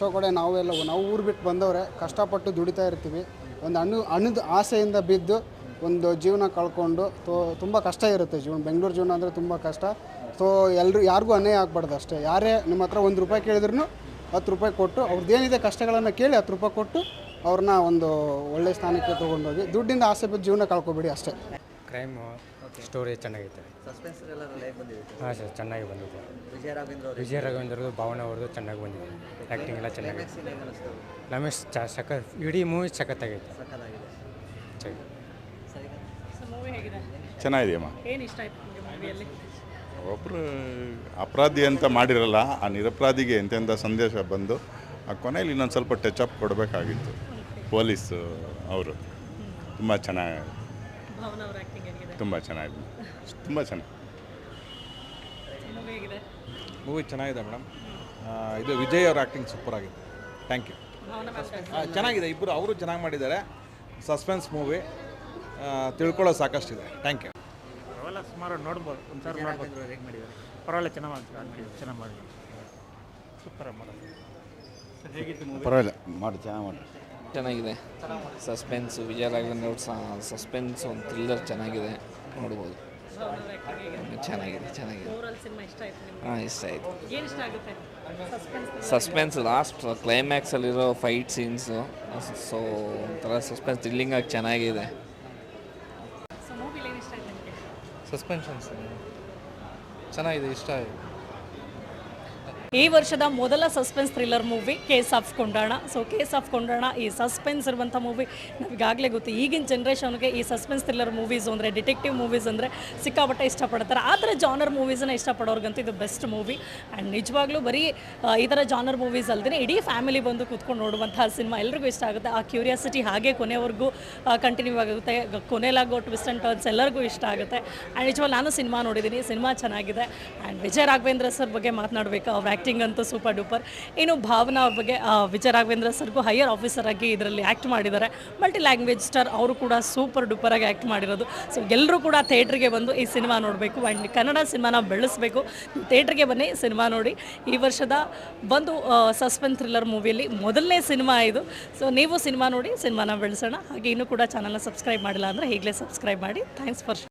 ಕಡೆ ನಾವೆಲ್ಲ ನಾವು ಊರು ಬಿಟ್ಟು ಬಂದವ್ರೆ, ಕಷ್ಟಪಟ್ಟು ದುಡಿತಾ ಇರ್ತೀವಿ. ಒಂದು ಹಣ್ಣು ಹಣ್ಣದ ಆಸೆಯಿಂದ ಬಿದ್ದು ಒಂದು ಜೀವನ ಕಳ್ಕೊಂಡು ತೋ, ತುಂಬ ಕಷ್ಟ ಇರುತ್ತೆ ಜೀವನ. ಬೆಂಗಳೂರು ಜೀವನ ಅಂದರೆ ತುಂಬ ಕಷ್ಟ. ಸೊ ಎಲ್ಲರೂ ಯಾರಿಗೂ ಅನ್ಯಾಯ ಆಗಬಾರ್ದು ಅಷ್ಟೇ. ಯಾರೇ ನಿಮ್ಮ ಹತ್ರ ಒಂದು ರೂಪಾಯಿ ಕೇಳಿದ್ರು ಹತ್ತು ರೂಪಾಯಿ ಕೊಟ್ಟು ಅವ್ರದ್ದೇನಿದೆ ಕಷ್ಟಗಳನ್ನು ಕೇಳಿ ಹತ್ತು ರೂಪಾಯಿ ಕೊಟ್ಟು ಅವ್ರನ್ನ ಒಂದು ಒಳ್ಳೆ ಸ್ಥಾನಕ್ಕೆ ತೊಗೊಂಡೋಗಿ ದುಡ್ಡಿಂದ ಆಸೆ ಬಿದ್ದು ಜೀವನ ಕಳ್ಕೊಬೇಡಿ ಅಷ್ಟೇ. ಕ್ರೈಮು ಸ್ಟೋರಿ ಚೆನ್ನಾಗೈತೆ ಸಸ್ಪೆನ್ಸ್ ಹಾಂ ಸರ್ ಚೆನ್ನಾಗಿ ಬಂದಿದೆ. ವಿಜಯ ರಾಘವೇಂದ್ರ ಭಾವನಾ ವಿಜಯ ರಾಘವೇಂದ್ರದ್ದು ಭಾವನ ಅವ್ರದ್ದು ಚೆನ್ನಾಗಿ ಬಂದಿದೆ. ಆ್ಯಕ್ಟಿಂಗ್ ಎಲ್ಲ ಚೆನ್ನಾಗಿದೆ. ರಮೇಶ್ ಚ ಸಖತ್ ಇಡೀ ಮೂವಿ ಸಖತ್ತಾಗೈತೆ ಸಕ್ಕತ್ತಾಗಿದೆ ಚೆನ್ನಾಗಿ ಸರಿ. ಮೂವಿ ಹೇಗಿದೆ? ಚೆನ್ನಾಗಿದೆಯಮ್ಮ ಏನು ಇಷ್ಟ ಆಯ್ತು ಮೂವಿಯಲ್ಲಿ ಒಬ್ಬರು ಅಪರಾಧಿ ಅಂತ ಮಾಡಿರಲ್ಲ ಆ ನಿರಪರಾಧಿಗೆ ಎಂತೆಂಥ ಸಂದೇಶ ಬಂದು ಆ ಕೊನೆಯಲ್ಲಿ ಇನ್ನೊಂದು ಸ್ವಲ್ಪ ಟಚ್ ಅಪ್ ಕೊಡಬೇಕಾಗಿತ್ತು. ಪೊಲೀಸ್ ಅವರು. ತುಂಬ ಚೆನ್ನಾಗಿ ಭಾವನಾ ಅವರ ಆ್ಯಕ್ಟಿಂಗ್ ಹೇಗಿದೆ? ತುಂಬ ಚೆನ್ನಾಗಿದೆ. ತುಂಬ ಚೆನ್ನಾಗಿ ಮೂವಿ ಹೇಗಿದೆ? ಮೂವಿ ಚೆನ್ನಾಗಿದೆ ಮೇಡಮ್ ಇದು ವಿಜಯ್ ಅವ್ರ ಆ್ಯಕ್ಟಿಂಗ್ ಸೂಪರ್ ಆಗಿದೆ. ಥ್ಯಾಂಕ್ ಯು ಭಾವನಾ ಮ್ಯಾಮ್ ಚೆನ್ನಾಗಿದೆ. ಇಬ್ಬರು ಅವರು ಚೆನ್ನಾಗಿ ಮಾಡಿದ್ದಾರೆ. ಸಸ್ಪೆನ್ಸ್ ಮೂವಿ ತಿಳ್ಕೊಳ್ಳೋ ಸಾಕಷ್ಟಿದೆ. ಥ್ಯಾಂಕ್ ಯು ಅವೆಲ್ಲ ಸುಮಾರು ನೋಡ್ಬೋದು. ಒಂದು ಸಾರಿ ನೋಡ್ಬೋದು. ಹೇಗೆ ಮಾಡಿದ್ದಾರೆ? ಪರವಾಗಿಲ್ಲ ಚೆನ್ನಾಗಿ ಮಾಡ್ತಾರೆ? ಚೆನ್ನಾಗಿ ಮಾಡಿ ಸೂಪರ್ ಮಾಡೋದು. ಸರ್ ಹೇಗಿತ್ತು ಮೂವಿ ಪರವಾಗಿಲ್ಲ ಮಾಡಿ ಚೆನ್ನಾಗಿ ಮಾಡಿ ಚೆನ್ನಾಗಿದೆ. ಸಸ್ಪೆನ್ಸು ವಿಜಯ ರಾಘವೇಂದ್ರ ಅವ್ರ ಸಸ್ಪೆನ್ಸ್ ಒಂದು ಥ್ರಿಲ್ಲರ್ ಚೆನ್ನಾಗಿದೆ ನೋಡ್ಬೋದು. ಚೆನ್ನಾಗಿದೆ ಚೆನ್ನಾಗಿದೆ. ಓವರಾಲ್ ಸಿನಿಮಾ ಇಷ್ಟ ಆಯ್ತು ನಿಮಗೆ? ಹಾಂ ಇಷ್ಟ ಆಯಿತು. ಏನು ಇಷ್ಟ ಆಗುತ್ತೆ? ಸಸ್ಪೆನ್ಸ್ ಸಸ್ಪೆನ್ಸ್ ಲಾಸ್ಟ್ ಕ್ಲೈಮ್ಯಾಕ್ಸಲ್ಲಿರೋ ಫೈಟ್ ಸೀನ್ಸು ಸೊ ಒಂಥರ ಸಸ್ಪೆನ್ಸ್ ಥ್ರಿಲ್ಲಿಂಗ್ ಆಗಿ ಚೆನ್ನಾಗಿದೆ. ಸಸ್ಪೆನ್ಷನ್ಸ್ ಚೆನ್ನಾಗಿದೆ ಇಷ್ಟ ಆಯಿತು. ಈ ವರ್ಷದ ಮೊದಲ suspense thriller movie, case of Kondana. So case of Kondana ಈ ಸಸ್ಪೆನ್ಸ್ ಇರುವಂಥ ಮೂವಿ, ನಮಗಾಗಲೇ ಗೊತ್ತು. ಈಗಿನ ಜನ್ರೇಷನ್ಗೆ ಈ ಸಸ್ಪೆನ್ಸ್ ಥ್ರಿಲ್ಲರ್ ಮೂವೀಸ್ ಅಂದರೆ ಡಿಟೆಕ್ಟಿವ್ ಮೂವೀಸ್ ಅಂದರೆ ಸಿಕ್ಕಾಪಟ್ಟೆ ಇಷ್ಟಪಡ್ತಾರೆ. ಆ ಥರ ಜಾನರ್ ಮೂವೀಸನ್ನ ಇಷ್ಟಪಡೋರ್ಗಂತೂ ಇದು ಬೆಸ್ಟ್ ಮೂವಿ ಆ್ಯಂಡ್ ನಿಜವಾಗ್ಲೂ ಬರೀ ಈ ಥರ ಜಾನರ್ ಮೂವೀಸ್ ಅಲ್ಲದೆ ಇಡೀ ಫ್ಯಾಮಿಲಿ ಬಂದು ಕೂತ್ಕೊಂಡು ನೋಡುವಂಥ ಸಿನಿಮಾ ಎಲ್ರಿಗೂ ಇಷ್ಟ ಆಗುತ್ತೆ. ಆ ಕ್ಯೂರಿಯಾಸಿಟಿ ಹಾಗೆ ಕೊನೆವರೆಗೂ ಕಂಟಿನ್ಯೂ ಆಗುತ್ತೆ. ಕೊನೆಲಾಗೋ ಟ್ವಿಸ್ಟ್ ಆ್ಯಂಡ್ ಟರ್ನ್ಸ್ ಎಲ್ಲರಿಗೂ ಇಷ್ಟ ಆಗುತ್ತೆ. ಆ್ಯಂಡ್ ನಿಜವಾಗ ನಾನು ಸಿನಿಮಾ ನೋಡಿದ್ದೀನಿ ಸಿನಿಮಾ ಚೆನ್ನಾಗಿದೆ. ಆ್ಯಂಡ್ ವಿಜಯ್ ರಾಘವೇಂದ್ರ ಸರ್ ಬಗ್ಗೆ ಮಾತನಾಡಬೇಕು. ಅವ್ರ ಆ್ಯಕ್ಟಿಂಗ್ ಅಂತೂ ಸೂಪರ್ ಡೂಪರ್ ಇನ್ನು ಭಾವನಾ ಅವ್ರ ಬಗ್ಗೆ ವಿಜಯ ರಾಘವೇಂದ್ರ ಸರ್ಗೂ ಹೈಯರ್ ಆಫೀಸರ್ ಆಗಿ ಇದರಲ್ಲಿ ಆ್ಯಕ್ಟ್ ಮಾಡಿದ್ದಾರೆ. ಮಲ್ಟಿ ಲ್ಯಾಂಗ್ವೇಜ್ ಸ್ಟಾರ್ ಅವರು ಕೂಡ ಸೂಪರ್ ಡೂಪರ್ ಆಗಿ ಆ್ಯಕ್ಟ್ ಮಾಡಿರೋದು. ಸೊ ಎಲ್ಲರೂ ಕೂಡ ಥೇಟ್ರಿಗೆ ಬಂದು ಈ ಸಿನಿಮಾ ನೋಡಬೇಕು. ಆ್ಯಂಡ್ ಕನ್ನಡ ಸಿನಿಮಾನ ಬೆಳೆಸಬೇಕು. ಥೇಟ್ರಿಗೆ ಬನ್ನಿ ಸಿನಿಮಾ ನೋಡಿ. ಈ ವರ್ಷದ ಒಂದು ಸಸ್ಪೆನ್ಸ್ ಥ್ರಿಲ್ಲರ್ ಮೂವಿಯಲ್ಲಿ ಮೊದಲನೇ ಸಿನಿಮಾ ಇದು. ಸೊ ನೀವು ಸಿನಿಮಾ ನೋಡಿ ಸಿನಿಮಾನ ಬೆಳೆಸೋಣ. ಹಾಗೆ ಇನ್ನೂ ಕೂಡ ಚಾನಲ್ನ ಸಬ್ಸ್ಕ್ರೈಬ್ ಮಾಡಿಲ್ಲ ಅಂದರೆ ಈಗಲೇ ಸಬ್ಸ್ಕ್ರೈಬ್ ಮಾಡಿ. Thanks for